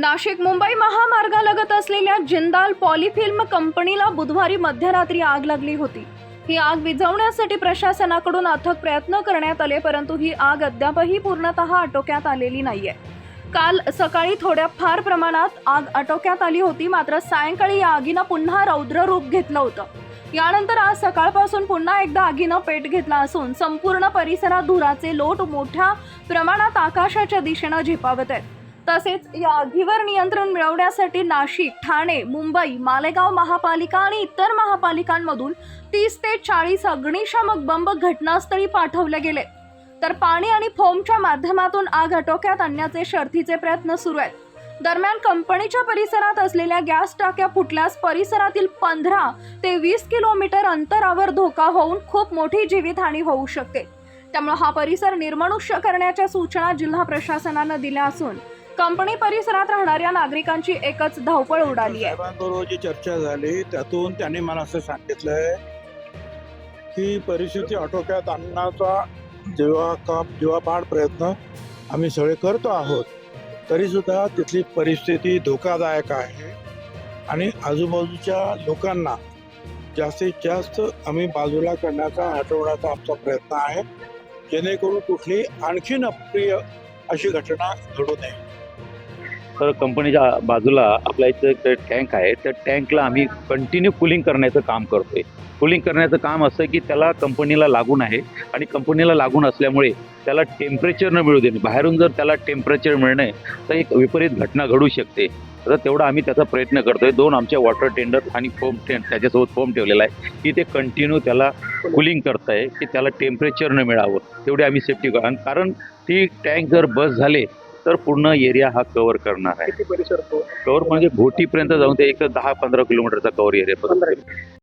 नाशिक मुंबई महामार्गालगत असलेल्या जिंदाल पॉलिफिल्म कंपनीला बुधवारी मध्यरात्री आग लागली होती. ही आग विझवण्यासाठी प्रशासनाकडून अथक प्रयत्न करण्यात आले परंतु ही आग अद्यापही पूर्णतः आटोक्यात आलेली नाहीये. काल सकाळी थोड्या फार प्रमाणात आग आटोक्यात आली होती मात्र सायंकाळी या आगीनं पुन्हा रौद्र रूप घेतलं होतं. यानंतर आज सकाळपासून पुन्हा एकदा आगीनं पेट घेतला असून संपूर्ण परिसरात धुराचे लोट मोठ्या प्रमाणात आकाशाच्या दिशेनं झेपावत आहेत. तसेच या आगीवर नियंत्रण मिळवण्यासाठी नाशिक ठाणे मुंबई मालेगाव महापालिका आणि इतर महापालिकांमधून तीस ते चाळीस अग्निशामक बंब घटनास्थळी पाठवले गेले. तर पाणी आणि फोमच्या माध्यमातून आग आटोक्यात आणण्याचे शर्थीचे प्रयत्न सुरू आहेत. दरम्यान कंपनीच्या परिसरात असलेल्या गॅस टाक्या फुटल्यास परिसरातील पंधरा ते वीस किलोमीटर अंतरावर धोका होऊन खूप मोठी जीवितहानी होऊ शकते. त्यामुळे हा परिसर निर्मनुष्य करण्याच्या सूचना जिल्हा प्रशासनानं दिल्या असून कंपनी परिसरात राहणाऱ्या नागरिकांची एकच धावपळ उडाली आहे. साहेबांबरोबर जी चर्चा झाली त्यातून त्यांनी मला असं सांगितलंय की परिस्थिती आटोक्यात आणण्याचा जेव्हा काम जीवापाड प्रयत्न आम्ही सगळे करतो आहोत तरी सुद्धा तिथली परिस्थिती धोकादायक आहे. आणि आजूबाजूच्या लोकांना जास्तीत जास्त आम्ही बाजूला करण्याचा हटवण्याचा आमचा प्रयत्न आहे. जेणेकरून कुठली आणखीन अप्रिय अशी घटना घडू नये. तर कंपनीच्या बाजूला आपल्या इथं एक टँक आहे. त्या टँकला आम्ही कंटिन्यू कुलिंग करण्याचं काम करतोय. कुलिंग करण्याचं काम असं की त्याला कंपनीला लागून आहे आणि कंपनीला लागून असल्यामुळे त्याला टेम्परेचर न मिळू देणे बाहेरून जर त्याला टेम्परेचर मिळणे तर एक विपरीत घटना घडू शकते. तर तेवढा आम्ही त्याचा प्रयत्न करतोय. दोन आमच्या वॉटर टेंडर आणि फोम टेंट त्याच्यासोबत फोम ठेवलेला आहे की ते कंटिन्यू त्याला कुलिंग करताय की त्याला टेम्परेचर न मिळावं. तेवढी आम्ही सेफ्टी कारण ती टँक जर बस झाले तर पूर्ण एरिया हा कव्हर करणार आहे. कव्हर म्हणजे घोटीपर्यंत जाऊन ते एक दहा पंधरा किलोमीटरचा कव्हर एरिया